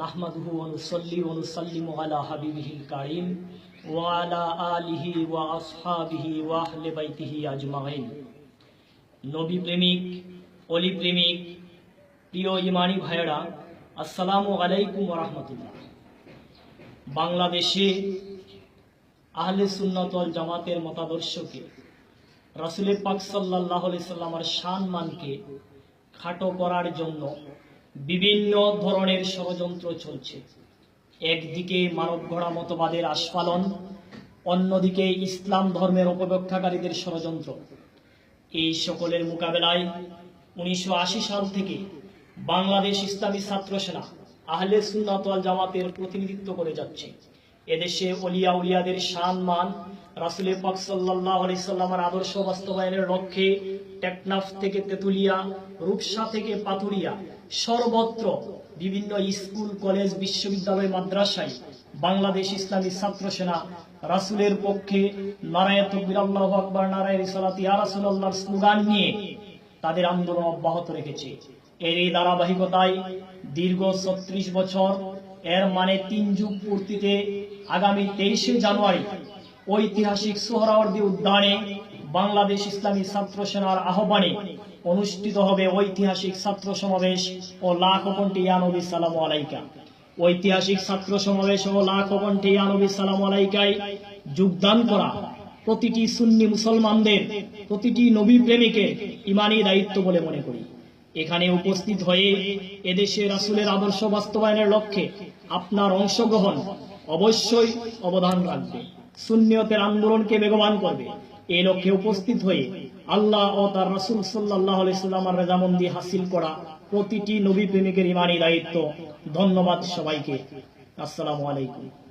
নাহমাদুহু ওয়া নুসাল্লি ওয়া নুসাল্লিমু আলা হাবিবিহিল কারীম ওয়া আলা আলিহি ওয়া আসহাবিহি ওয়া আহলি বাইতিহি আজমাইন। নবী প্রেমিক অলি প্রেমিক প্রিয় ইমানি ভাইয়েরা, আসসালামু আলাইকুম রাহমাতুল্লাহ। বাংলাদেশে আহলে সুন্নত ওয়াল জামাতের মতাদর্শকে, রাসুলের পাক সাল্লাহ সাল্লামার শান মানকে খাটো করার জন্য বিভিন্ন ধরনের ষড়যন্ত্র চলছে। একদিকে মানব গড়া মতবাদের আস্ফালন, অন্যদিকে ইসলাম ধর্মের অপব্যাখ্যাকারীদের ষড়যন্ত্র। এই সকলের মোকাবেলায় উনিশশো আশি সাল থেকে বাংলাদেশ ইসলামী ছাত্র সেনা, আহলে সুন্নাত ওয়াল জামাতের প্রতিনিধিত্ব করে যাচ্ছে। এদেশে অলিয়া উলিয়াদের শান মান রাসুলের পাক সাল্লাহ সাল্লামার আদর্শ বাস্তবায়নের লক্ষ্যে টেকনাফ থেকে তেতুলিয়া, রূপসা থেকে পাতুরিয়া সর্বত্র বিভিন্ন স্কুল, কলেজ, বিশ্ববিদ্যালয়, মাদ্রাসায় বাংলাদেশ ইসলামী ছাত্র সেনা রাসুলের পক্ষে নারায় তকবির, আল্লাহ আকবর, নারায় রিসালাত, ইয়া রাসূলুল্লাহর স্লোগান নিয়ে তাদের আন্দোলন অব্যাহত রেখেছে। এর এই ধারাবাহিকতায় দীর্ঘ ছত্রিশ বছর, এর মানে তিন যুগ পূর্তিতে আগামী তেইশে জানুয়ারি ঐতিহাসিক সোহরাওয়ার্দী উদ্যানে বাংলাদেশ ইসলামী ছাত্র সেনার আহ্বানে অনুষ্ঠিত হবে ঐতিহাসিক ছাত্র সমাবেশ ও লাখ কণ্ঠে ইয়ানবী সালাম আলাইকা। ঐতিহাসিক ছাত্র সমাবেশ ও লাখ কণ্ঠে ইয়ানবী সালাম আলাইকায় যোগদান করা প্রতিটি সুন্নি মুসলমানদের, প্রতিটি নবী প্রেমিকের ইমানি দায়িত্ব বলে মনে করি। এখানে উপস্থিত হয়ে এদেশে রাসুলের আদর্শ বাস্তবায়নের লক্ষ্যে আপনার অংশগ্রহণ অবশ্যই অবদান রাখবে। সুন্নিয়তের আন্দোলনকে বেগবান করবে। এই লক্ষ্যে উপস্থিত হয়ে আল্লাহ ও তার রসুল সাল্লাহ সাল্লামার রেজামন্দি হাসিল করা প্রতিটি নবী প্রেমিকের ইমানি দায়িত্ব। ধন্যবাদ সবাইকে। আসসালামু আলাইকুম।